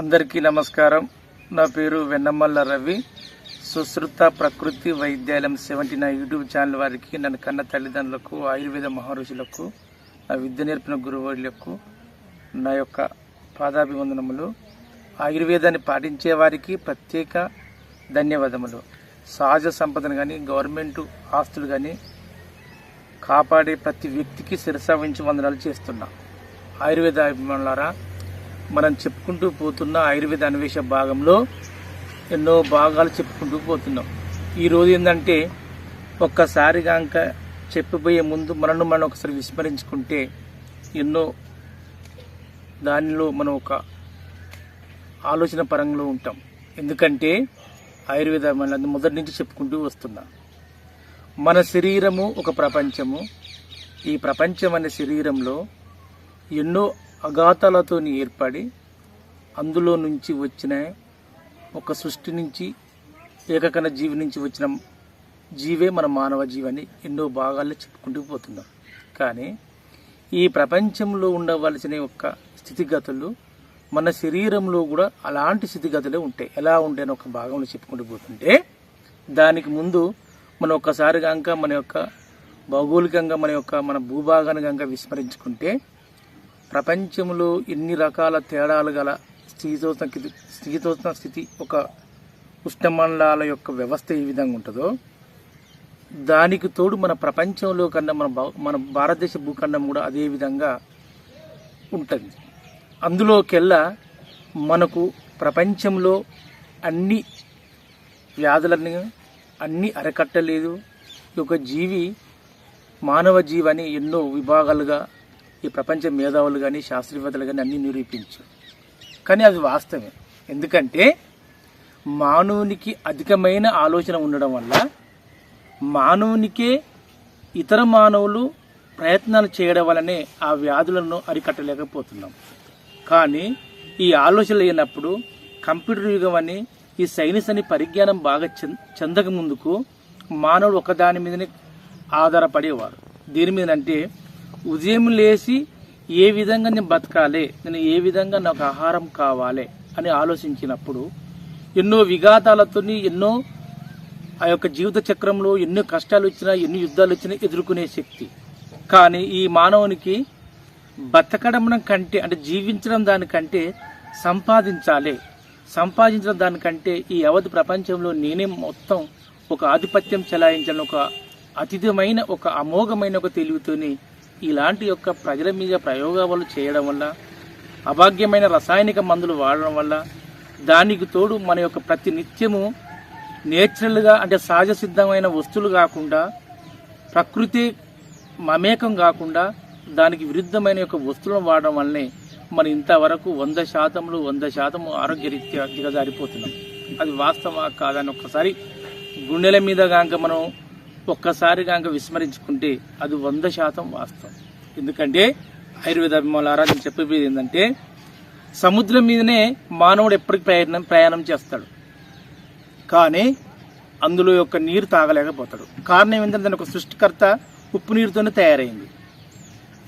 అందరికీ నమస్కారం. నా పేరు వెన్నమల్ల రవి. సుశ్రుత ప్రకృతి వైద్యాలయం సెవెంటీ నా యూట్యూబ్ ఛానల్ వారికి నన్ను కన్న తల్లిదండ్రులకు ఆయుర్వేద మహర్షులకు నా విద్య నేర్పిన గురువులకు నా యొక్క పాదాభివందనములు. ఆయుర్వేదాన్ని పాటించే వారికి ప్రత్యేక ధన్యవాదములు. సహజ సంపదను కానీ గవర్నమెంట్ ఆస్తులు కానీ కాపాడే ప్రతి వ్యక్తికి శిరసావించి వందనాలు చేస్తున్నా. ఆయుర్వేద అభిమానులారా మనం చెప్పుకుంటూ పోతున్న ఆయుర్వేద అన్వేష భాగంలో ఎన్నో భాగాలు చెప్పుకుంటూ పోతున్నాం. ఈరోజు ఏంటంటే ఒక్కసారి కనుక చెప్పిపోయే ముందు మనను మనం ఒకసారి విస్మరించుకుంటే ఎన్నో దానిలో మనం ఒక ఆలోచన పరంలో ఉంటాం. ఎందుకంటే ఆయుర్వేద మన మొదటి నుంచి చెప్పుకుంటూ వస్తున్నా. మన శరీరము ఒక ప్రపంచము. ఈ ప్రపంచం అనే శరీరంలో ఎన్నో అఘాతాలతో ఏర్పడి అందులో నుంచి వచ్చిన ఒక సృష్టి నుంచి ఏకకణ జీవి నుంచి వచ్చిన జీవే మన మానవ జీవని ఎన్నో భాగాల్లో చెప్పుకుంటూ పోతున్నాం. కానీ ఈ ప్రపంచంలో ఉండవలసిన యొక్క స్థితిగతులు మన శరీరంలో కూడా అలాంటి స్థితిగతులే ఉంటాయి. ఎలా ఉంటాయని ఒక భాగంలో చెప్పుకుంటూ పోతుంటే దానికి ముందు మనం ఒక్కసారి కనుక మన యొక్క భౌగోళికంగా మన యొక్క మన భూభాగాన్ని కనుక విస్మరించుకుంటే ప్రపంచంలో ఎన్ని రకాల తేడాలు గల స్త్రీతోష్ణ స్థితి స్థితి ఒక ఉష్ణమండలాల యొక్క వ్యవస్థ ఏ విధంగా ఉంటుందో దానికి తోడు మన ప్రపంచంలో కన్నా మన భా- మన భారతదేశ భూఖండం కూడా అదే విధంగా ఉంటుంది. అందులోకెల్లా మనకు ప్రపంచంలో అన్ని వ్యాధులని అన్నీ అరకట్టలేదు. ఈ యొక్క జీవి మానవ జీవని ఎన్నో విభాగాలుగా ఈ ప్రపంచ మేధావులు కానీ శాస్త్రవేత్తలు కానీ అన్ని నిరూపించు. కానీ అది వాస్తవమే. ఎందుకంటే మానవునికి అధికమైన ఆలోచన ఉండడం వల్ల మానవునికే ఇతర మానవులు ప్రయత్నాలు చేయడం వల్లనే ఆ వ్యాధులను అరికట్టలేకపోతున్నాం. కానీ ఈ ఆలోచన లేనప్పుడు కంప్యూటర్ యుగం అని ఈ సైన్స్ అని పరిజ్ఞానం బాగా చెందక ముందుకు మానవుడు ఒకదాని మీదనే ఆధారపడేవారు దీని మీద అంటే ఉదయం లేచి ఏ విధంగా నేను బతకాలి నేను ఏ విధంగా నాకు ఆహారం కావాలి అని ఆలోచించినప్పుడు ఎన్నో విఘాతాలతోని ఎన్నో ఆ యొక్క జీవిత చక్రంలో ఎన్నో కష్టాలు వచ్చినా ఎన్ని యుద్ధాలు వచ్చినా ఎదుర్కొనే శక్తి. కానీ ఈ మానవునికి బతకడం కంటే అంటే జీవించడం దానికంటే సంపాదించాలి. సంపాదించడం దానికంటే ఈ అవధి ప్రపంచంలో నేనే మొత్తం ఒక ఆధిపత్యం చెలాయించాలని ఒక అతిథమైన ఒక అమోఘమైన ఒక తెలివితోని ఇలాంటి యొక్క ప్రజల మీద ప్రయోగాలు చేయడం వల్ల అభాగ్యమైన రసాయనిక మందులు వాడడం వల్ల దానికి తోడు మన యొక్క ప్రతి నిత్యము నేచురల్గా అంటే సహజ సిద్ధమైన వస్తువులు కాకుండా ప్రకృతి మమేకం కాకుండా దానికి విరుద్ధమైన యొక్క వస్తువులను వాడడం వల్లనే మనం ఇంతవరకు వంద శాతంలో వంద శాతం ఆరోగ్యరీత్యా దిగజారిపోతున్నాం. అది వాస్తవా కాదని ఒక్కసారి గుండెల మీద కాక మనం ఒక్కసారి కాక విస్మరించుకుంటే అది వంద శాతం వాస్తవం. ఎందుకంటే ఆయుర్వేద అభిమానులారా నేను చెప్పేది ఏంటంటే సముద్రం మీదనే మానవుడు ఎప్పటికి ప్రయాణం ప్రయాణం చేస్తాడు. కానీ అందులో యొక్క నీరు తాగలేకపోతాడు. కారణం ఏంటంటే దాని ఒక సృష్టికర్త ఉప్పు నీరుతోనే తయారైంది.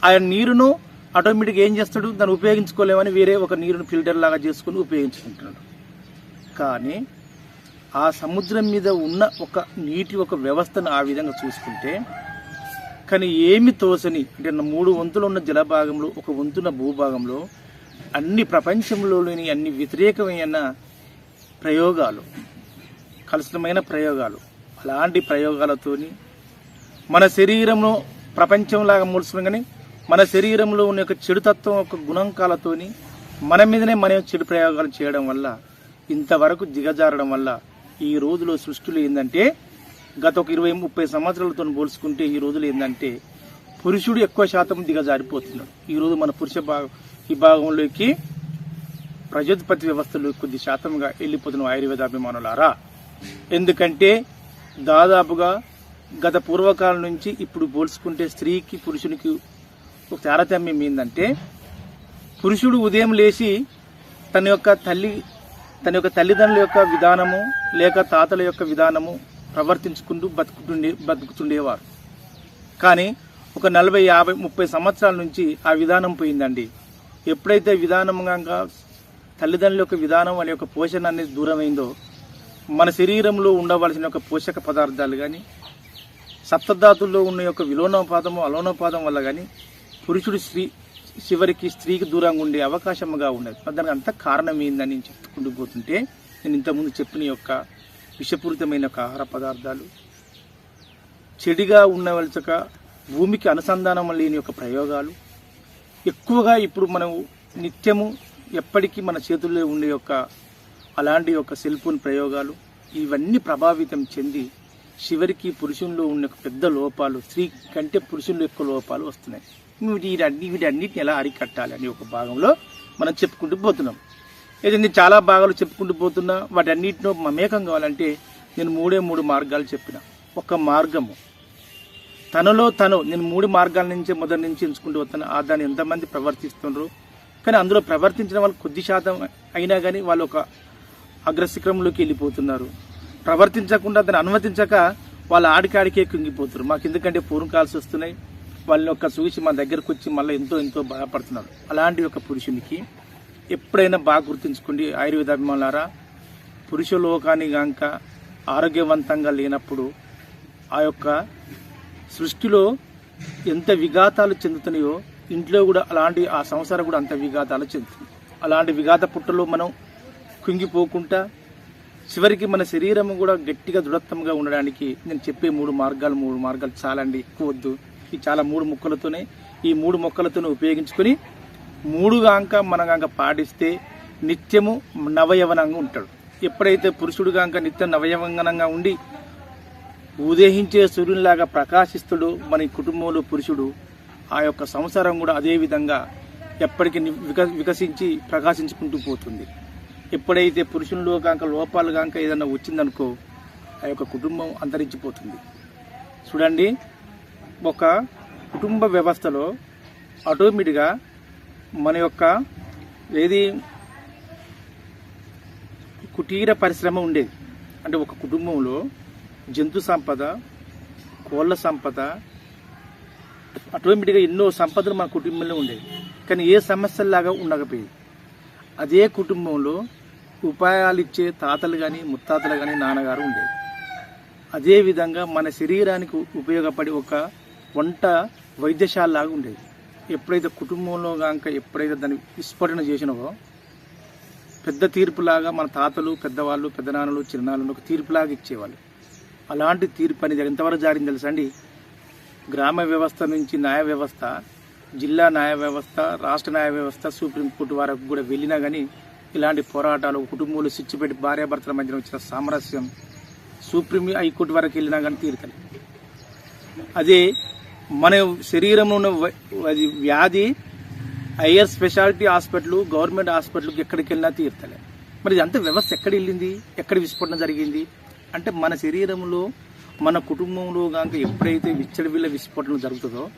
ఆ నీరును ఆటోమేటిక్గా ఏం చేస్తాడు? దాన్ని ఉపయోగించుకోలేమని వేరే ఒక నీరును ఫిల్టర్ లాగా చేసుకుని ఉపయోగించుకుంటున్నాడు. కానీ ఆ సముద్రం మీద ఉన్న ఒక నీటి ఒక వ్యవస్థను ఆ విధంగా చూసుకుంటే కానీ ఏమి తోసని అంటే మూడు వంతులు ఉన్న జలభాగంలో ఒక వంతున్న భూభాగంలో అన్ని ప్రపంచంలోని అన్ని వ్యతిరేకమైన ప్రయోగాలు కలుషితమైన ప్రయోగాలు అలాంటి ప్రయోగాలతోని మన శరీరంలో ప్రపంచంలాగా మూలుసుకుని కానీ మన శరీరంలో ఉన్న యొక్క చెడుతత్వం యొక్క గుణంకాలతోని మన మీదనే మనం చెడు ప్రయోగాలు చేయడం వల్ల ఇంతవరకు దిగజారడం వల్ల ఈ రోజులో సృష్టిలో ఏంటంటే గత ఒక ఇరవై ముప్పై సంవత్సరాలతో పోల్చుకుంటే ఈ రోజులు ఏంటంటే పురుషుడు ఎక్కువ శాతం దిగజారిపోతున్నాడు. ఈ రోజు మన పురుష భాగ విభాగంలోకి ప్రజోత్పత్తి వ్యవస్థలో కొద్ది శాతంగా వెళ్ళిపోతున్న ఆయుర్వేద అభిమానులారా. ఎందుకంటే దాదాపుగా గత పూర్వకాలం నుంచి ఇప్పుడు పోల్చుకుంటే స్త్రీకి పురుషునికి ఒక తారతమ్యం ఏంటంటే పురుషుడు ఉదయం లేచి తన యొక్క తల్లి తన యొక్క తల్లిదండ్రుల యొక్క విధానము లేక తాతల యొక్క విధానము ప్రవర్తించుకుంటూ బతుకుతుండే బతుకుతుండేవారు. కానీ ఒక నలభై యాభై ముప్పై సంవత్సరాల నుంచి ఆ విధానం పోయిందండి. ఎప్పుడైతే విధానంగా తల్లిదండ్రుల యొక్క విధానం వాళ్ళ యొక్క పోషణ అనేది దూరమైందో మన శరీరంలో ఉండవలసిన యొక్క పోషక పదార్థాలు కానీ సప్తధాతుల్లో ఉన్న యొక్క విలోనోపాదము అలోనోపాదం వల్ల కానీ పురుషుడు స్త్రీ చివరికి స్త్రీకి దూరంగా ఉండే అవకాశముగా ఉన్నది దానికి అంత కారణం ఏందని నేను చెప్పుకుంటూ పోతుంటే నేను ఇంతకుముందు చెప్పిన యొక్క విషపూరితమైన యొక్క ఆహార పదార్థాలు చెడిగా ఉండవలసక భూమికి అనుసంధానం లేని యొక్క ప్రయోగాలు ఎక్కువగా ఇప్పుడు మనం నిత్యము ఎప్పటికీ మన చేతుల్లో ఉండే యొక్క అలాంటి యొక్క సెల్ ఫోన్ ప్రయోగాలు ఇవన్నీ ప్రభావితం చెంది చివరికి పురుషుల్లో ఉన్న ఒక పెద్ద లోపాలు స్త్రీ కంటే పురుషుల్లో ఎక్కువ లోపాలు వస్తున్నాయి. వీటన్నిటిని ఎలా అరికట్టాలి అనే ఒక భాగంలో మనం చెప్పుకుంటూ పోతున్నాం. ఏదైతే చాలా భాగాలు చెప్పుకుంటూ పోతున్నా వాటన్నిటిలో మమేకం కావాలంటే నేను మూడే మూడు మార్గాలు చెప్పిన. ఒక మార్గము. తనలో తను నేను మూడు మార్గాల నుంచి మొదటి నుంచి ఎంచుకుంటూ వస్తాను ఆ దాన్ని ఎంతమంది ప్రవర్తిస్తున్నారు కానీ అందులో ప్రవర్తించిన వాళ్ళు కొద్ది శాతం అయినా కానీ వాళ్ళు ఒక అగ్రశిఖరంలోకి వెళ్ళిపోతున్నారు. ప్రవర్తించకుండా దాన్ని అనుమతించక వాళ్ళు ఆడికాడికే కుంగిపోతున్నారు. మాకు ఎందుకంటే పూర్వం కాల్సి వస్తున్నాయి. వాళ్ళని ఒక చూసి మన దగ్గరకు వచ్చి మళ్ళీ ఎంతో ఎంతో బాధపడుతున్నారు. అలాంటి ఒక పురుషునికి ఎప్పుడైనా బాగా గుర్తుంచుకోండి ఆయుర్వేద అభిమానులారా. పురుష లోకాన్ని గాంక ఆరోగ్యవంతంగా లేనప్పుడు ఆ యొక్క సృష్టిలో ఎంత విఘాతాలు చెందుతున్నాయో ఇంట్లో కూడా అలాంటి ఆ సంసారం కూడా అంత విఘాతాలు చెందుతుంది. అలాంటి విఘాత పుట్టలో మనం కుంగిపోకుండా చివరికి మన శరీరం కూడా గట్టిగా దృఢత్వంగా ఉండడానికి నేను చెప్పే మూడు మార్గాలు మూడు మార్గాలు చాలండి. అండి ఎక్కువ వద్దు. చాలా మూడు ముక్కలతోనే ఈ మూడు మొక్కలతోనే ఉపయోగించుకొని మూడు గాంక మన గాంక పాటిస్తే నిత్యము నవయవనంగా ఉంటాడు. ఎప్పుడైతే పురుషుడు గాంక నిత్యం నవయవనంగా ఉండి ఉదయించే సూర్యునిలాగా ప్రకాశిస్తుడు మన కుటుంబంలో పురుషుడు ఆ యొక్క సంసారం కూడా అదే విధంగా ఎప్పటికీ విక వికసించి ప్రకాశించుకుంటూ పోతుంది. ఎప్పుడైతే పురుషునిలో కాక లోపాలు కాక ఏదైనా వచ్చిందనుకో ఆ యొక్క కుటుంబం అంతరించిపోతుంది. చూడండి ఒక కుటుంబ వ్యవస్థలో ఆటోమేటిక్గా మన యొక్క ఏది కుటీర పరిశ్రమ ఉండేది. అంటే ఒక కుటుంబంలో జంతు సంపద కోళ్ళ సంపద ఆటోమేటిక్గా ఎన్నో సంపదలు మన కుటుంబంలో ఉండేవి. కానీ ఏ సమస్యలాగా ఉండకపోయేది. అదే కుటుంబంలో ఉపాయాలు ఇచ్చే తాతలు కానీ ముత్తాతలు కానీ నాన్నగారు ఉండేది. అదేవిధంగా మన శరీరానికి ఉపయోగపడి ఒక వంట వైద్యశాల లాగా ఉండేది. ఎప్పుడైతే కుటుంబంలో కాక ఎప్పుడైతే దాన్ని విస్ఫోటన చేసినావో పెద్ద తీర్పులాగా మన తాతలు పెద్దవాళ్ళు పెద్దనాన్నలు చిన్నాన్నలు ఒక తీర్పులాగా ఇచ్చేవాళ్ళు. అలాంటి తీర్పు అనేది ఎంతవరకు జారింది తెలుసా అండి? గ్రామ వ్యవస్థ నుంచి న్యాయ వ్యవస్థ జిల్లా న్యాయ వ్యవస్థ రాష్ట్ర న్యాయ వ్యవస్థ సుప్రీంకోర్టు వరకు కూడా వెళ్ళినా కానీ ఇలాంటి పోరాటాలు కుటుంబంలో సిచ్చిపెట్టి భార్యాభర్తల మధ్యన వచ్చిన సామరస్యం సుప్రీం హైకోర్టు వరకు వెళ్ళినా కానీ తీరుతలేదు. అదే మన శరీరంలో ఉన్న అది వ్యాధి హయ్యర్ స్పెషాలిటీ హాస్పిటల్ గవర్నమెంట్ హాస్పిటల్కి ఎక్కడికి వెళ్ళినా తీర్తలే. మరి ఇదంతా వ్యవస్థ ఎక్కడ వెళ్ళింది? ఎక్కడ విస్ఫోటన జరిగింది? అంటే మన శరీరంలో మన కుటుంబంలో కనుక ఎప్పుడైతే విచ్చలవిల్ల విస్ఫోటన జరుగుతుందో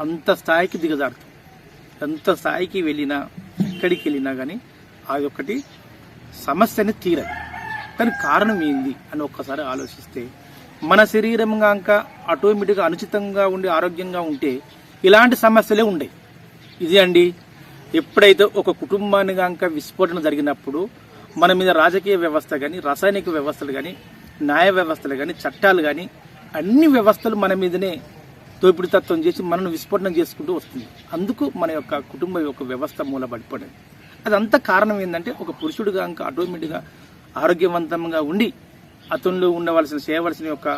అంత స్థాయికి దిగజారుతుంది ఎంత స్థాయికి వెళ్ళినా ఎక్కడికి వెళ్ళినా కానీ అది ఒకటి సమస్యని తీరదు. దానికి కారణం ఏంది అని ఒక్కసారి ఆలోచిస్తే మన శరీరం కనుక ఆటోమేటిక్గా అనుచితంగా ఉండి ఆరోగ్యంగా ఉంటే ఇలాంటి సమస్యలే ఉండేవి. ఇది అండి ఎప్పుడైతే ఒక కుటుంబాన్ని కనుక విస్ఫోటన జరిగినప్పుడు మన మీద రాజకీయ వ్యవస్థ కానీ రసాయనిక వ్యవస్థలు కానీ న్యాయ వ్యవస్థలు కానీ చట్టాలు కానీ అన్ని వ్యవస్థలు మన మీదనే తోపిడితత్వం చేసి మనను విస్ఫోటనం చేసుకుంటూ వస్తుంది. అందుకు మన యొక్క కుటుంబ యొక్క వ్యవస్థ మూలబడిపోయింది అదంతా కారణం ఏంటంటే ఒక పురుషుడు కనుక ఆటోమేటిక్గా ఆరోగ్యవంతంగా ఉండి అతనిలో ఉండవలసిన చేయవలసిన యొక్క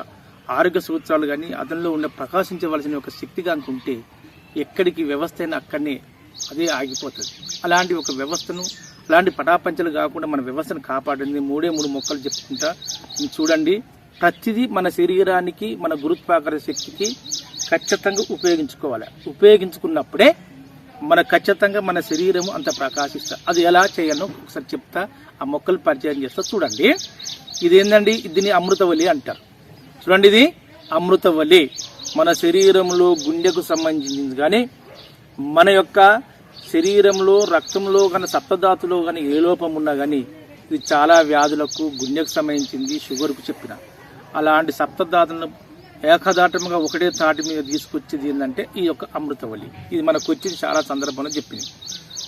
ఆరోగ్య సూత్రాలు కానీ అతనిలో ఉండే ప్రకాశించవలసిన యొక్క శక్తి కనుక ఉంటే ఎక్కడికి వ్యవస్థ అయినా అక్కడనే అదే ఆగిపోతుంది. అలాంటి ఒక వ్యవస్థను అలాంటి పటాపంచలు కాకుండా మన వ్యవస్థను కాపాడింది మూడే మూడు మొక్కలు చెప్పుకుంటా. చూడండి. ప్రతిదీ మన శరీరానికి మన గురుత్వాకర్షణ శక్తికి ఖచ్చితంగా ఉపయోగించుకోవాలి. ఉపయోగించుకున్నప్పుడే మన ఖచ్చితంగా మన శరీరం అంత ప్రకాశిస్తా. అది ఎలా చేయాలో ఒకసారి చెప్తా. ఆ మొక్కలు పరిచయం చేస్తా. చూడండి. ఇది ఏంటండి దీన్ని అమృతవల్లి అంటారు. చూడండి ఇది అమృతవల్లి. మన శరీరంలో గుండెకు సంబంధించింది. కానీ మన యొక్క శరీరంలో రక్తంలో కానీ సప్తధాతులో కానీ ఏ లోపం ఉన్నా కానీ ఇది చాలా వ్యాధులకు గుండెకు సంబంధించింది షుగర్కు చెప్పిన. అలాంటి సప్తధాతులను ఏకదాటముగా ఒకటే తాటి మీద తీసుకొచ్చేది ఏంటంటే ఈ యొక్క అమృతవల్లి. ఇది మనకు వచ్చింది చాలా సందర్భంలో చెప్పింది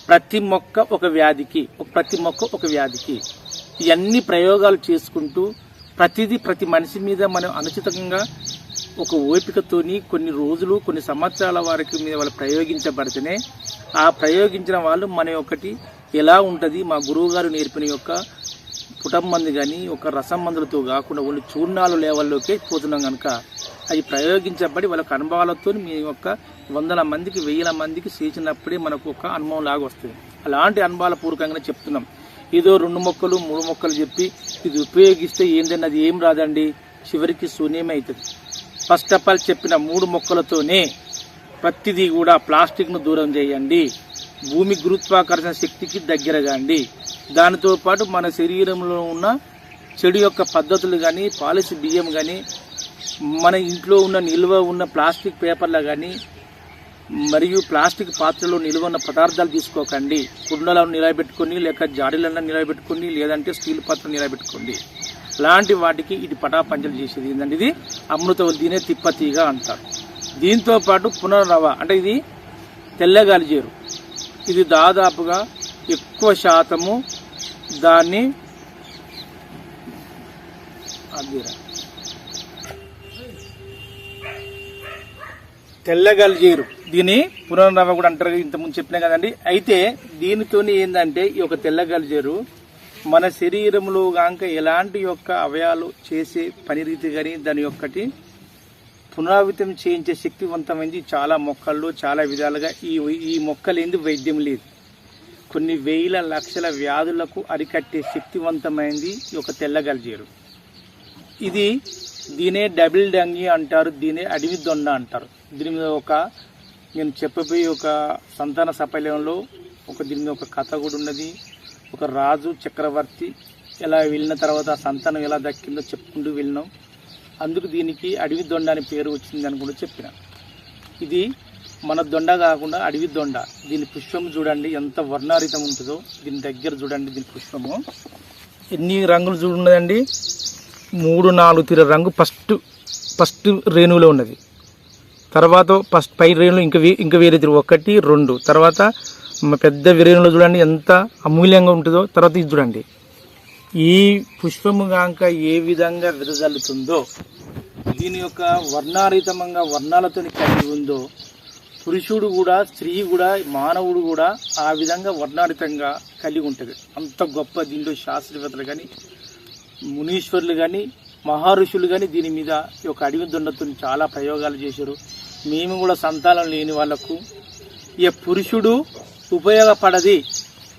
ప్రతి మొక్క ఒక వ్యాధికి ప్రతి మొక్క ఒక వ్యాధికి ఇవన్నీ ప్రయోగాలు చేసుకుంటూ ప్రతిదీ ప్రతి మనిషి మీద మనం అనుచితంగా ఒక ఓపికతోని కొన్ని రోజులు కొన్ని సంవత్సరాల వారికి మీద వాళ్ళు ప్రయోగించబడితేనే ఆ ప్రయోగించిన వాళ్ళు మన ఒకటి ఎలా ఉంటుంది మా గురువు గారు నేర్పిన యొక్క పుటం మంది కానీ ఒక రసం మందులతో కాకుండా ఓన్లీ చూర్ణాలు లేవల్లోకే పోతున్నాం కనుక అది ప్రయోగించబడి వాళ్ళకు అనుభవాలతో మీ యొక్క వందల మందికి వెయ్యిల మందికి చేసినప్పుడే మనకు ఒక అనుభవం లాగా వస్తుంది. అలాంటి అనుభవాల పూర్వకంగానే చెప్తున్నాం. ఏదో రెండు మొక్కలు మూడు మొక్కలు చెప్పి ఇది ఉపయోగిస్తే ఏందని అది ఏం రాదండి? చివరికి శూన్యమవుతుంది ఫస్ట్ ఆఫ్ ఆల్ చెప్పిన మూడు మొక్కలతోనే ప్రతిదీ కూడా ప్లాస్టిక్ను దూరం చేయండి. భూమి గురుత్వాకర్షణ శక్తికి దగ్గరగాండి. దానితో పాటు మన శరీరంలో ఉన్న చెడు యొక్క పద్ధతులు కానీ పాలసీ బియ్యం కానీ మన ఇంట్లో ఉన్న నిల్వ ఉన్న ప్లాస్టిక్ పేపర్లు కానీ మరియు ప్లాస్టిక్ పాత్రలో నిలువన్న పదార్థాలు తీసుకోకండి. కుండలను నిలబెట్టుకొని లేక జాడీలను నిలబెట్టుకొని లేదంటే స్టీల్ పాత్ర నిలబెట్టుకోండి. లాంటి వాటికి ఇది పటాపంచలు చేసేది. ఏంటంటే ఇది? అమృత దీనే తిప్పతీగా అంటారు. దీంతో పాటు పునర్నవ అంటే ఇది తెల్లగాలి చేరు. ఇది దాదాపుగా ఎక్కువ శాతము దాన్ని అదిరా. తెల్లగలిజీరు దీని పునర్నవ కూడా అంటారు ఇంతకుముందు చెప్పినా కదండి. అయితే దీనితోని ఏంటంటే ఈ యొక్క తెల్లగలిజరు మన శరీరంలో కాక ఎలాంటి యొక్క అవయాలు చేసే పని రీతి కానీ దాని యొక్కటి పునరావృతం చేయించే శక్తివంతమైంది చాలా మొక్కల్లో చాలా విధాలుగా. ఈ ఈ మొక్కలేంది వైద్యం లేదు. కొన్ని వేల లక్షల వ్యాధులకు అరికట్టే శక్తివంతమైంది ఈ యొక్క తెల్లగలిజీరు ఇది దీనే డబుల్ డంగి అంటారు దీనే అడవి దొండ అంటారు. దీని మీద ఒక నేను చెప్పబోయే ఒక సంతాన సపల్యంలో ఒక దీని ఒక కథ కూడా ఉన్నది. ఒక రాజు చక్రవర్తి ఎలా వెళ్ళిన తర్వాత ఆ సంతానం ఎలా దక్కిందో చెప్పుకుంటూ వెళ్ళినాం. అందుకు దీనికి అడవి దొండ అని పేరు వచ్చింది అని కూడా చెప్పిన. ఇది మన దొండ కాకుండా అడవి దొండ. దీని పుష్పం చూడండి ఎంత వర్ణారితం ఉంటుందో. దీని దగ్గర చూడండి దీని పుష్పము. ఎన్ని రంగులు చూడున్నదండి మూడు నాలుగు తీర రంగు ఫస్ట్ ఫస్ట్ రేణువులో ఉన్నది. తర్వాత ఫస్ట్ పై రేణులు ఇంకా ఇంకా వేరే తిరుగు. ఒకటి రెండు. తర్వాత పెద్ద విరేణులు చూడండి ఎంత అమూల్యంగా ఉంటుందో. తర్వాత ఇది చూడండి. ఈ పుష్పము గాంక ఏ విధంగా విదజల్లుతుందో దీని యొక్క వర్ణారితమంగా వర్ణాలతో కలిగి ఉందో పురుషుడు కూడా స్త్రీ కూడా మానవుడు కూడా ఆ విధంగా వర్ణారితంగా కలిగి ఉంటుంది. అంత గొప్ప దీంట్లో శాస్త్రవేత్తలు కానీ మునీశ్వరులు కానీ మహర్షులు కానీ దీని మీద ఈ యొక్క అడవి దొండతో చాలా ప్రయోగాలు చేశారు. మేము కూడా సంతానం లేని వాళ్ళకు ఈ పురుషుడు ఉపయోగపడది.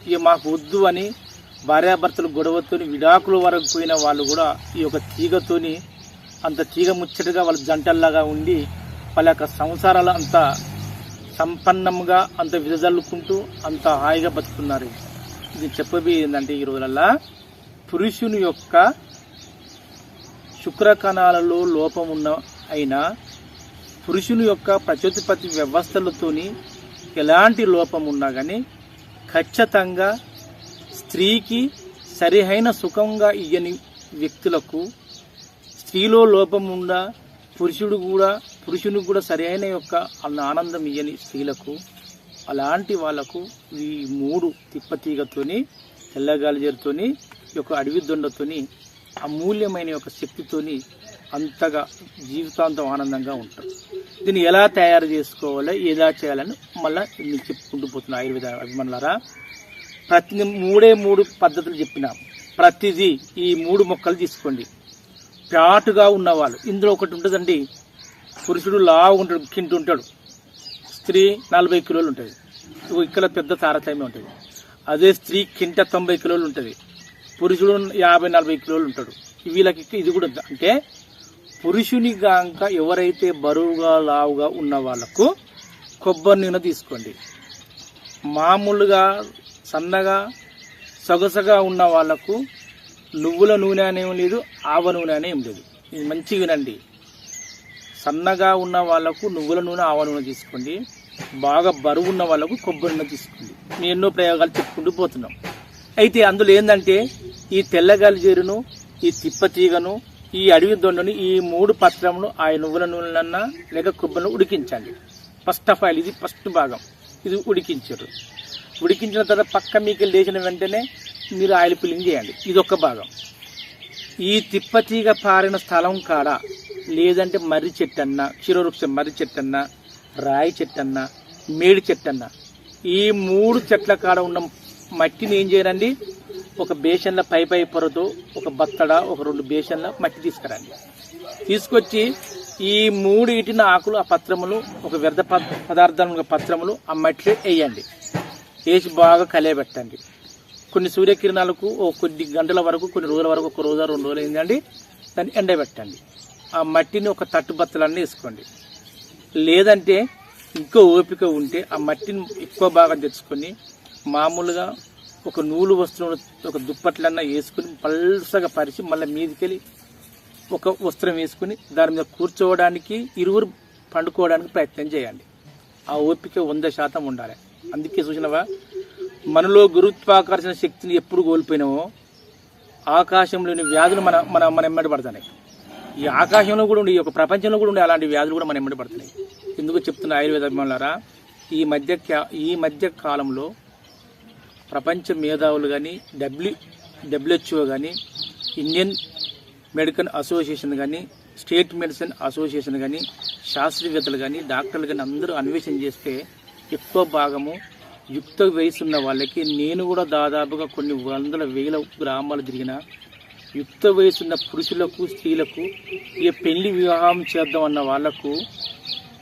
ఇక మాకు వద్దు అని భార్యాభర్తలు గొడవతోని విడాకుల వరకు పోయిన వాళ్ళు కూడా ఈ యొక్క తీగతోని అంత తీగ ముచ్చటగా వాళ్ళ జంటల్లాగా ఉండి వాళ్ళ యొక్క సంసారాలు అంత సంపన్నంగా అంత విదజల్లుకుంటూ అంత హాయిగా బతుకున్నారు ఇది చెప్పబోయేది ఏంటంటే ఈ రోజులల్లా పురుషుని యొక్క శుక్రకణాలలో లోపం ఉన్న అయినా పురుషుని యొక్క ప్రచోతిపతి వ్యవస్థలతోని ఎలాంటి లోపం ఉన్నా కానీ ఖచ్చితంగా స్త్రీకి సరిహైన సుఖంగా ఇయ్యని వ్యక్తులకు స్త్రీలో లోపం పురుషుడు కూడా పురుషుని కూడా సరైన యొక్క ఆనందం ఇయ్యని స్త్రీలకు అలాంటి వాళ్ళకు ఈ మూడు తిప్పతీగతోని తెల్లగాలిజేరుతోని ఈ యొక్క అడవి దొండతోని అమూల్యమైన యొక్క శక్తితోని అంతగా జీవితాంతం ఆనందంగా ఉంటారు దీన్ని ఎలా తయారు చేసుకోవాలో ఎలా చేయాలని మళ్ళీ మీకు చెప్పుకుంటూ పోతున్నా ఆయుర్వేద అభిమానులారా. ప్రతి మూడే మూడు పద్ధతులు చెప్పిన ప్రతిదీ ఈ మూడు మొక్కలు తీసుకోండి. ప్యాటుగా ఉన్నవాళ్ళు ఇందులో ఒకటి ఉంటుందండి పురుషుడు లావు ఉంటాడు కింటు ఉంటాడు. స్త్రీ నలభై కిలోలు ఉంటుంది. ఇక్కడ పెద్ద తారతమ్యం ఉంటుంది. అదే స్త్రీ కింట తొంభై కిలోలు ఉంటుంది. పురుషుడు యాభై నలభై కిలోలు ఉంటాడు. వీళ్ళకి ఇది కూడా ఉంది. అంటే పురుషుని కాక ఎవరైతే బరువుగా లావుగా ఉన్న వాళ్ళకు కొబ్బరి నూనె తీసుకోండి. మామూలుగా సన్నగా సొగసగా ఉన్న వాళ్ళకు నువ్వుల నూనె అనేం లేదు ఆవ నూనె అనేం లేదు. ఇది మంచిగా వినండి. సన్నగా ఉన్న వాళ్ళకు నువ్వుల నూనె ఆవ నూనె తీసుకోండి. బాగా బరువు ఉన్న వాళ్ళకు కొబ్బరి నూనె తీసుకోండి. నేను ఎన్నో ప్రయోగాలు చెప్పుకుంటూ పోతున్నాం. అయితే అందులో ఏంటంటే ఈ తెల్లగాలి జీరును ఈ తిప్పతీగను ఈ అడవి దొండను ఈ మూడు పత్రములు ఆ నువ్వుల నూనెలన్నా లేక కొబ్బరిని ఉడికించండి ఫస్ట్ ఆఫ్ ఆల్ ఇది ఫస్ట్ భాగం. ఇది ఉడికించరు. ఉడికించిన తర్వాత పక్క మీకు లేచిన వెంటనే మీరు ఆయిల్ పుల్లింగ్ చేయండి ఇది ఒక భాగం. ఈ తిప్పతీగ పారిన స్థలం కాడ లేదంటే మర్రి చెట్టు అన్న క్షీరవృక్షం మర్రి చెట్టు రాయి చెట్టు మేడి చెట్టు ఈ మూడు చెట్ల కాడ ఉన్న మట్టిని ఏం చేయరండి? ఒక బేషన్ల పై పై పొరతో ఒక బత్తడ ఒక రెండు బేషన్ల మట్టి తీసుకురండి. తీసుకొచ్చి ఈ మూడు ఇటిన ఆకులు ఆ పత్రములు ఒక వ్యర్థ ప- పత్రములు ఆ మట్టిలో వేయండి. వేసి బాగా కలియబెట్టండి. కొన్ని సూర్యకిరణాలకు ఓ కొద్ది గంటల వరకు కొన్ని రోజుల వరకు ఒక రోజు రెండు రోజులు ఏంటండి దాన్ని ఎండబెట్టండి. ఆ మట్టిని ఒక తట్టు బత్తలన్నీ వేసుకోండి. లేదంటే ఇంకో ఓపిక ఉంటే ఆ మట్టిని ఎక్కువ బాగా తెచ్చుకొని మామూలుగా ఒక నూలు వస్త్రం ఒక దుప్పట్లన్నా వేసుకుని పల్సగా పరిచి మళ్ళీ మీదికెళ్ళి ఒక వస్త్రం వేసుకుని దాని మీద కూర్చోవడానికి ఇరువురు పండుకోవడానికి ప్రయత్నం చేయండి. ఆ ఓపిక వంద శాతం ఉండాలి. అందుకే చూసినవా? మనలో గురుత్వాకర్షణ శక్తిని ఎప్పుడు కోల్పోయినామో ఆకాశంలోని వ్యాధులు మన మన మన ఎమ్మడి పడుతున్నాయి ఈ ఆకాశంలో కూడా ఉండి ఈ యొక్క ప్రపంచంలో కూడా ఉండే అలాంటి వ్యాధులు కూడా మన ఎమ్మడి పడుతున్నాయి. ఎందుకు చెప్తున్న ఆయుర్వేద అభిమానులారా ఈ మధ్య క్యా- ఈ మధ్య కాలంలో ప్రపంచ మేధావులు కానీ డబ్ల్యూ డబ్ల్యూహెచ్ఓ కానీ ఇండియన్ మెడికల్ అసోసియేషన్ కానీ స్టేట్ మెడిసిన్ అసోసియేషన్ కానీ శాస్త్రవేత్తలు కానీ డాక్టర్లు కానీ అందరూ అన్వేషణ చేస్తే ఎక్కువ భాగము యుక్త వయసున్న వాళ్ళకి. నేను కూడా దాదాపుగా కొన్ని వందల వేల గ్రామాలు తిరిగిన యుక్త వయసున్న పురుషులకు స్త్రీలకు ఇక పెళ్ళి వివాహం చేద్దాం అన్న వాళ్ళకు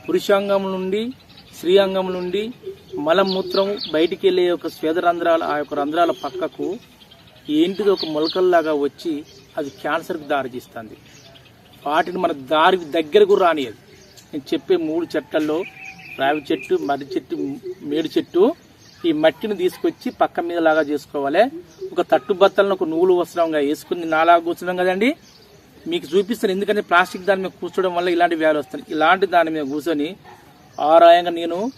పురుషాంగం నుండి స్త్రీ నుండి మలమూత్రం బయటికి వెళ్ళే ఒక స్వేద రంధ్రాల ఆ యొక్క రంధ్రాల పక్కకు ఏంటిది ఒక మొలకల్లాగా వచ్చి అది క్యాన్సర్కి దారితీస్తుంది వాటిని మన దారి దగ్గరకు రానియదు. నేను చెప్పే మూడు చెట్లలో రావి చెట్టు మర్రి చెట్టు మేడి చెట్టు ఈ మట్టిని తీసుకొచ్చి పక్క మీద లాగా చేసుకోవాలి. ఒక తట్టు బత్తలను ఒక నూలు వస్త్రంగా వేసుకుని నాలాగా కూర్చున్నాం కదండి. మీకు చూపిస్తాను. ఎందుకంటే ప్లాస్టిక్ దాని మీద కూర్చోవడం వల్ల ఇలాంటి వ్యాధులు వస్తాయి. ఇలాంటి దాని మీద కూర్చొని ఆరాయంగా నేను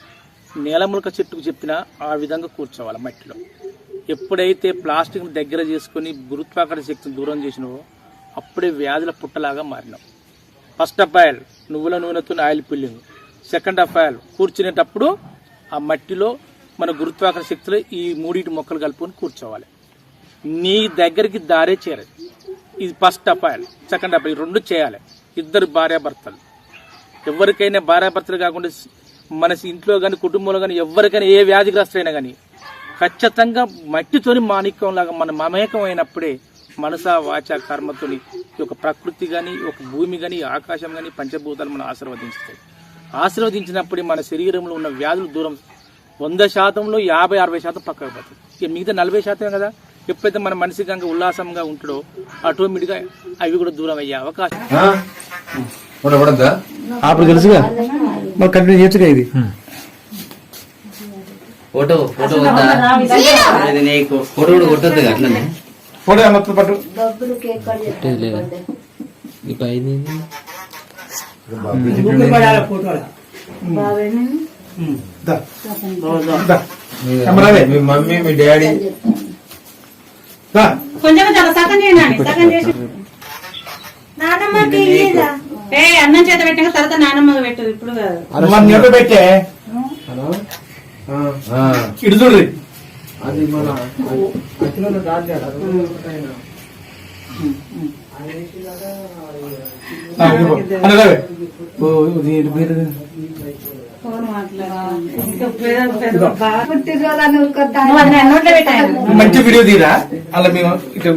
నేలములక చెట్టుకు చెప్పిన ఆ విధంగా కూర్చోవాలి మట్టిలో. ఎప్పుడైతే ప్లాస్టిక్ దగ్గర చేసుకొని గురుత్వాకర్షణ శక్తిని దూరం చేసినావో అప్పుడే వ్యాధుల పుట్టలాగా మారినావు ఫస్ట్ ఆఫ్ ఆయిల్ నువ్వుల నూనెతో oil pulling. Second of oil కూర్చునేటప్పుడు ఆ మట్టిలో మన గురుత్వాకర్షణ శక్తిలో ఈ మూడింటి మొక్కలు కలుపుకొని కూర్చోవాలి. నీ దగ్గరికి దారే చేరదు ఇది first of oil second of oil రెండు చేయాలి. ఇద్దరు భార్యాభర్తలు. ఎవరికైనా భార్యాభర్తలు కాకుండా మన ఇంట్లో కానీ కుటుంబంలో కానీ ఎవరికైనా ఏ వ్యాధిగ్రస్తులైనా కానీ ఖచ్చితంగా మట్టితోని మాణిక్యంలాగా మన మమేకం అయినప్పుడే మనస వాచ కర్మతోని ఒక ప్రకృతి కానీ ఒక భూమి కానీ ఆకాశం కానీ పంచభూతాలు మనం ఆశీర్వదించుతాయి. ఆశీర్వదించినప్పుడే మన శరీరంలో ఉన్న వ్యాధులు దూరం వంద శాతంలో యాభై అరవై శాతం పక్కకు పోతుంది ఇక మిగతా నలభై శాతం కదా? ఎప్పుడైతే మన మానసికంగా ఉల్లాసంగా ఉంటాడో ఆటోమేటిక్గా అవి కూడా దూరం అయ్యే అవకాశం. అప్పుడు తెలుసుగా మరి కంటిన్యూ చేయొచ్చుగా ఇది ఫోటో ఫోటో నీకు ఫోటో కూడా కొట్టద్దు అట్లనే ఫోటో మొత్తం పట్టు. మీ మమ్మీ మీ డాడీ. కొంచెం చాలా సగం చేయండి సగం చేసి నానమ్మకి ఇయ్యదా? ఏ అన్నం చేత పెట్టాక తర్వాత నానమ్మ పెట్టదు ఇప్పుడు కాదు. మన పెట్టే? ఆ, ఇటు చూడు. అది మన మంచి వీడియో తీరా? అలా మేము ఇట్లా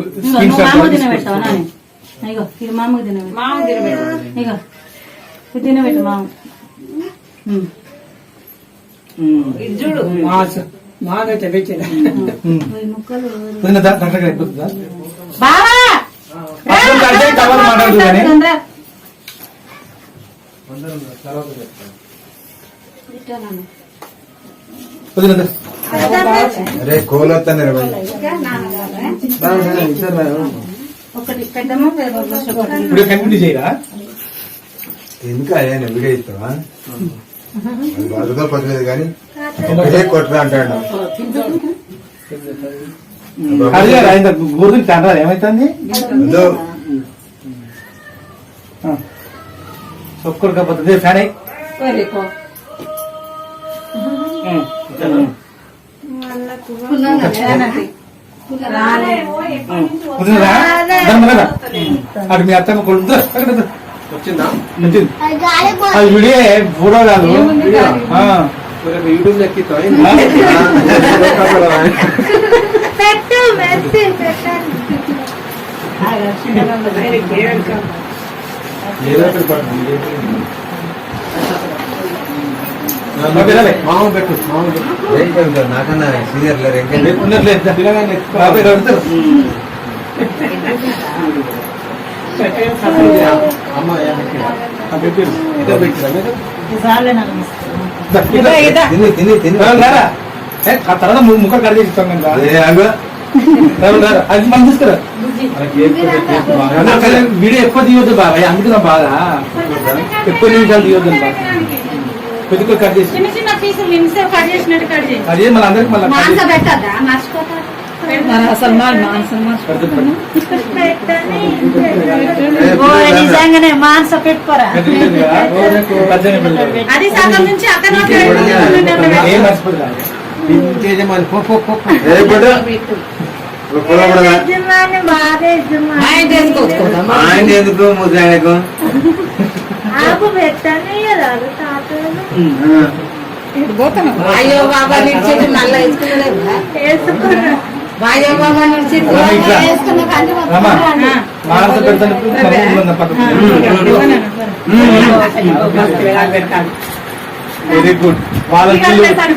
ఇగో ఇది మామూలు తినబెట్టు మామూలు తినబెట్టు ఇగో ఇది తినబెట్టు మామ ఉమ్. ఉమ్. వదిన దా, డాక్టర్ గారు అయిపోతుందా? బావా! అప్పుడు అంటే తర్వాత మాట్లాడుతూ కానీ. ఇప్పుడు కంటిన్యూ చేయరా? ఎందుకు అదే వీడియో ఇస్తావా? అది బాధతో పర్లేదు కానీ ఒకటే కొట్టరా అంటాడు. ఆయన తండ్రి ఏమైతుంది. ఒక్కరు కాకపోతే ఫ్యాన్ అయ్యి అటు మీ అత్తమ్మ కొడుకు. వచ్చిందా. అది వీడియో ఫోటో కాదు. యూట్యూబ్ ఎక్కిస్తావా ఒకటి పట్టు. ఓకే, రాలే. మామ పెట్టు నాకన్నా సీనియర్ తర్వాత ముఖం కట్ చేసి ఇస్తాం అదే మనం తీసుకురా. బాగా. వీడియో ఎక్కువ తీయొద్దు బాగా. అందుకు నా బాధ ఎక్కువ నిమిషాలు తీయొద్దు బాగా కొద్దిగా కట్ చేసి చిన్న చిన్న పీసులు నిమిషం కట్ చేసినట్టు కట్ చేయి అదే మళ్ళీ అందరికి మళ్ళీ కట్ చేసి పెట్టద్దా మర్చిపోతారు అసలు మానసం పెడుతుంది, పెడుతుంది. ఏ, పిల్లలు నిజంగానే మానస పెట్టుకోరా పెద్దది కదా, పద్దెనిమిది పిల్లలు. అది సగం నుంచి అతను ఏం మర్చిపోదు కాదు. ఇంకేజమాని పో పో పో పో. ఏ బిడ్డ? ఒక పొలం కూడా రా. యజమాని బాగా యజమాని ఆయన ఎందుకు ముద్దాయనకు ఆకు పెట్టని అయ్యో బాబా నిడిచేది మళ్ళా వేసుకున్నా అయ్యో బాబా నిడిచేది. వెరీ గుడ్ వాళ్ళకి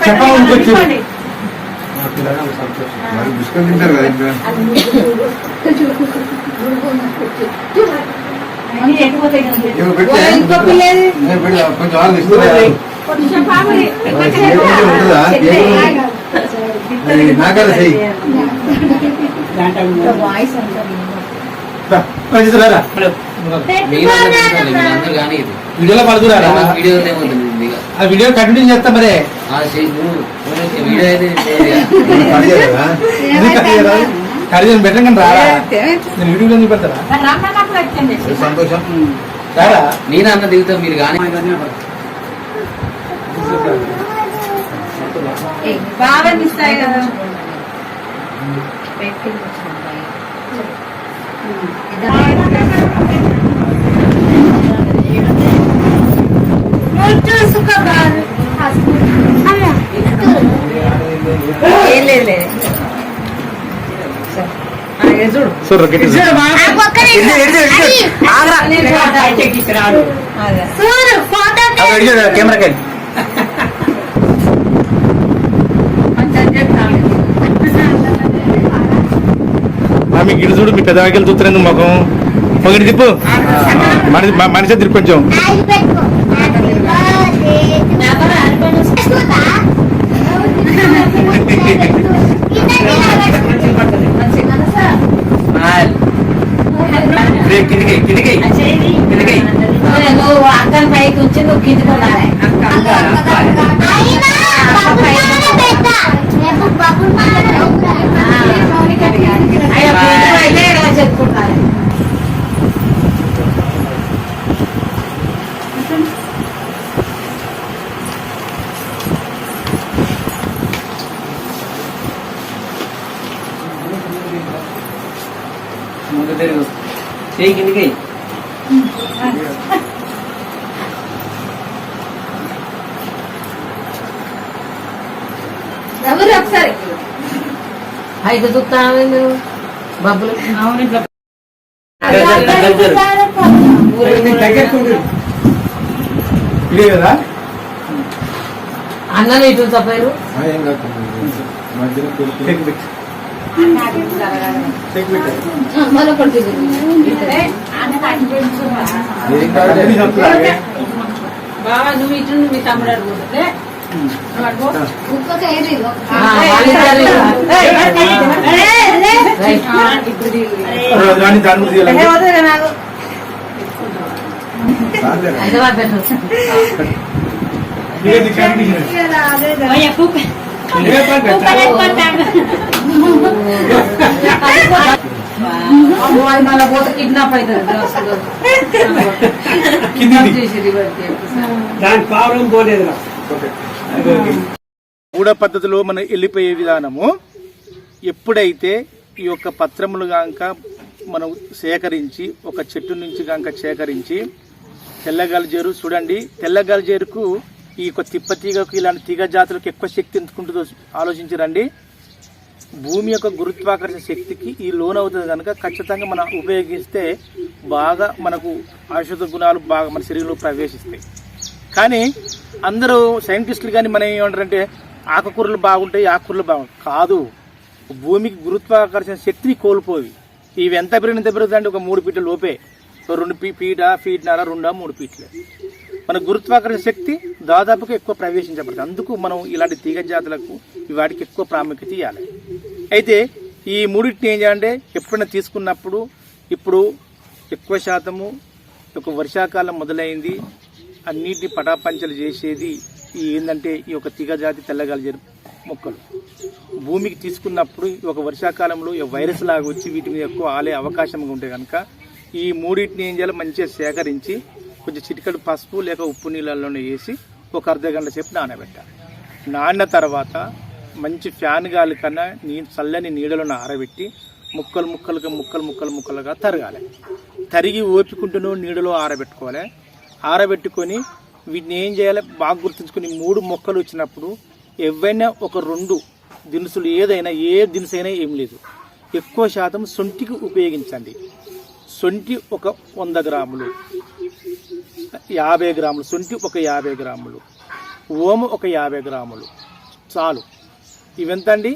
చెప్పవచ్చు మా పిల్లగాళ్ళు సంతోషం. వాళ్ళు బిస్కెట్ తింటారు కదా ఇంకా. ఏమో పెట్టే? ఇంకో పిల్లేది ఏ బిడ్డ, కొంచెం ఆలు వీడియోలో పడుతురారా ఆ వీడియో కంటిన్యూ చేస్తా మరే? కడిగిన బెటర్ కానీ రారా నేను వీడియోలో చూపెడతారా ఏ సంతోషం. రారా నేను అన్న దిగుతాం మీరు కానీ. బాగా మిస్ అయ్యి కదా చూడు. కెమెరాకి మీకు గిడి చూడు మీ పెద్ద వాకిలు చూస్తున్నందుకు ముఖం ఒకటి తిప్పు. మనిషి మనిషి తిరిగి కొంచెం. అక్కని పైకి ఉంచి నువ్వు కిందికి ముందు తిరుగు చేయి కిందికి ఎవరు ఒకసారి ఐదు దుక్తాను నువ్వు? బబ్బులు. అవును ఇట్లా అన్నలు ఇటు చెప్తున్నా. బాబా నువ్వు ఇటు మీ తమ్ముడు అడుగుతుంటే దాని మళ్ళా పోతే కిడ్నాప్ అవుతుంది డ్రగ్స్లో. కిందికి. చేసేది మూడో పద్ధతిలో మనం వెళ్ళిపోయే విధానము ఎప్పుడైతే ఈ యొక్క పత్రములు కనుక మనం సేకరించి ఒక చెట్టు నుంచి కనుక సేకరించి తెల్లగలజేరు చూడండి తెల్లగలజేరుకు ఈ యొక్క తిప్పతీగకు ఇలాంటి తీగ జాతులకు ఎక్కువ శక్తి ఎందుకుంటుందో ఆలోచించరండి. భూమి యొక్క గురుత్వాకర్షణ శక్తికి ఈ లోన్ అవుతుంది కనుక ఖచ్చితంగా మనం ఉపయోగిస్తే బాగా మనకు ఔషధ గుణాలు బాగా మన శరీరంలో ప్రవేశిస్తాయి. కానీ అందరూ సైంటిస్టులు కానీ మనం ఏమంటారంటే ఆకుకూరలు బాగుంటాయి ఆకుకూరలు బాగుంటాయి కాదు. భూమికి గురుత్వాకర్షణ శక్తిని కోల్పోయి ఇవి ఎంత పెరిగినంత పెరుగుతుందంటే ఒక మూడు ఫీట్ల లోపే. రెండు పీ ఫీటా ఫీట్నర రెండా మూడు ఫీట్లే. మన గురుత్వాకర్షణ శక్తి దాదాపుగా ఎక్కువ ప్రవేశించబడుతుంది. అందుకు మనం ఇలాంటి తీగ జాతులకు వాటికి ఎక్కువ ప్రాముఖ్యత ఇవ్వాలి అయితే ఈ మూడింటిని ఏం చేయాలంటే ఎప్పుడైనా తీసుకున్నప్పుడు ఇప్పుడు ఎక్కువ శాతము ఒక వర్షాకాలం మొదలైంది. అన్నిటిని పటాపంచలు చేసేది ఈ ఏంటంటే ఈ యొక్క తీగ జాతి మొక్కలు. భూమికి తీసుకున్నప్పుడు ఈ ఒక వర్షాకాలంలో ఈ వైరస్ లాగా వచ్చి వీటి మీద ఎక్కువ ఆలే అవకాశం ఉంటే కనుక ఈ మూడింటిని ఏం చేయాలి? మంచిగా సేకరించి కొంచెం చిటికడు పసుపు లేక ఉప్పు నీళ్ళల్లోనే వేసి ఒక అర్ధ గంట సేపు నానబెట్టాలి. నాన్న తర్వాత మంచి ఫ్యాన్ గాలి కన్నా నీ చల్లని నీడలను ఆరబెట్టి ముక్కలు ముక్కలుగా ముక్కలు ముక్కలు ముక్కలుగా తరగాలి. తరిగి ఓపికుంటూనూ నీడలో ఆరబెట్టుకోవాలి. ఆరబెట్టుకొని వీటిని ఏం చేయాలి? బాగా గుర్తుంచుకొని మూడు మొక్కలు వచ్చినప్పుడు ఎవైనా ఒక రెండు దినుసులు ఏదైనా ఏ దినుసు అయినా ఏం లేదు. ఎక్కువ శాతం సొంటికి ఉపయోగించండి. సొంటి ఒక వంద గ్రాములు యాభై గ్రాములు సొంటి ఒక యాభై గ్రాములు ఓము ఒక యాభై గ్రాములు. చాలు. ఇవెంత అండి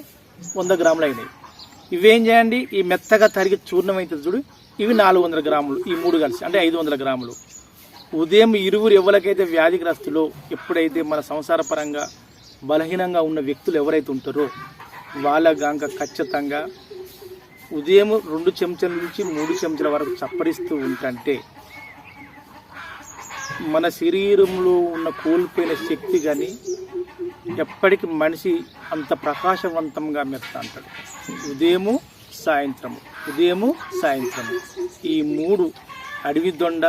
వంద గ్రాములు అయినాయి. ఇవేం చేయండి? ఈ మెత్తగా తరిగి చూర్ణం అవుతుంది చూడు ఇవి నాలుగు వందల గ్రాములు ఈ మూడు కలిసి అంటే ఐదు వందల గ్రాములు. ఉదయం ఇరువురు ఎవరికైతే వ్యాధిగ్రస్తులో ఎప్పుడైతే మన సంసార పరంగా బలహీనంగా ఉన్న వ్యక్తులు ఎవరైతే ఉంటారో వాళ్ళ గాంక ఖచ్చితంగా ఉదయం రెండు చెంచాల నుంచి మూడు చెంచాల వరకు చప్పరిస్తూ ఉంటంటే మన శరీరంలో ఉన్న కోల్పోయిన శక్తి కానీ ఎప్పటికి మనిషి అంత ప్రకాశవంతంగా మెత్త అంటాడు ఉదయము సాయంత్రము ఉదయము సాయంత్రము. ఈ మూడు అడవి దొండ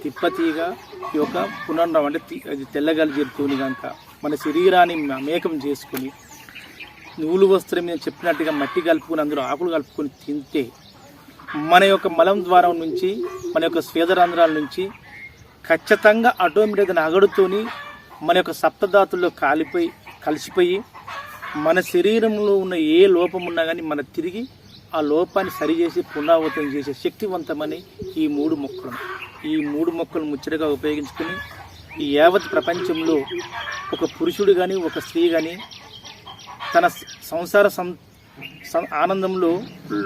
తిప్పతీగ ఈ యొక్క పునర్నవం అంటే అది అది తెల్లగలిజేరుతూని కనుక మన శరీరాన్ని మేకం చేసుకుని నూలు వస్త్రం మీద చెప్పినట్టుగా మట్టి కలుపుకొని అందులో ఆకులు కలుపుకొని తింటే మన యొక్క మలం ద్వారం నుంచి మన యొక్క స్వేదరంధ్రాల నుంచి ఖచ్చితంగా ఆటోమేటిక్గా అగడుతోని మన యొక్క సప్తధాతుల్లో కాలిపోయి కలిసిపోయి మన శరీరంలో ఉన్న ఏ లోపం ఉన్నా కానీ మన తిరిగి ఆ లోపాన్ని సరిచేసి పునరావృతం చేసే శక్తివంతమని ఈ మూడు మొక్కలు. ఈ మూడు మొక్కలు ముచ్చటగా ఉపయోగించుకుని ఈ యావత్ ప్రపంచంలో ఒక పురుషుడు కానీ ఒక స్త్రీ కానీ తన సంసార సం ఆనందంలో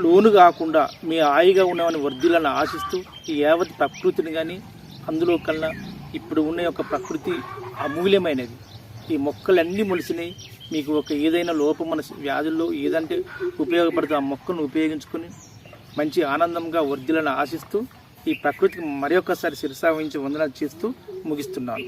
లోను కాకుండా మీ హాయిగా ఉన్నామని వర్ధులను ఆశిస్తూ ఈ యావత్ ప్రకృతిని కానీ అందులో కన్నా ఇప్పుడు ఉన్న యొక్క ప్రకృతి అమూల్యమైనది. ఈ మొక్కలన్నీ మొలిసినాయి. మీకు ఒక ఏదైనా లోపం మన వ్యాధుల్లో ఏదంటే ఉపయోగపడుతూ ఆ మొక్కను ఉపయోగించుకొని మంచి ఆనందంగా వర్ధిల్లని ఆశిస్తూ ఈ ప్రకృతికి మరొకసారి శిరసావహించి వందనాలు చేస్తూ ముగిస్తున్నాను.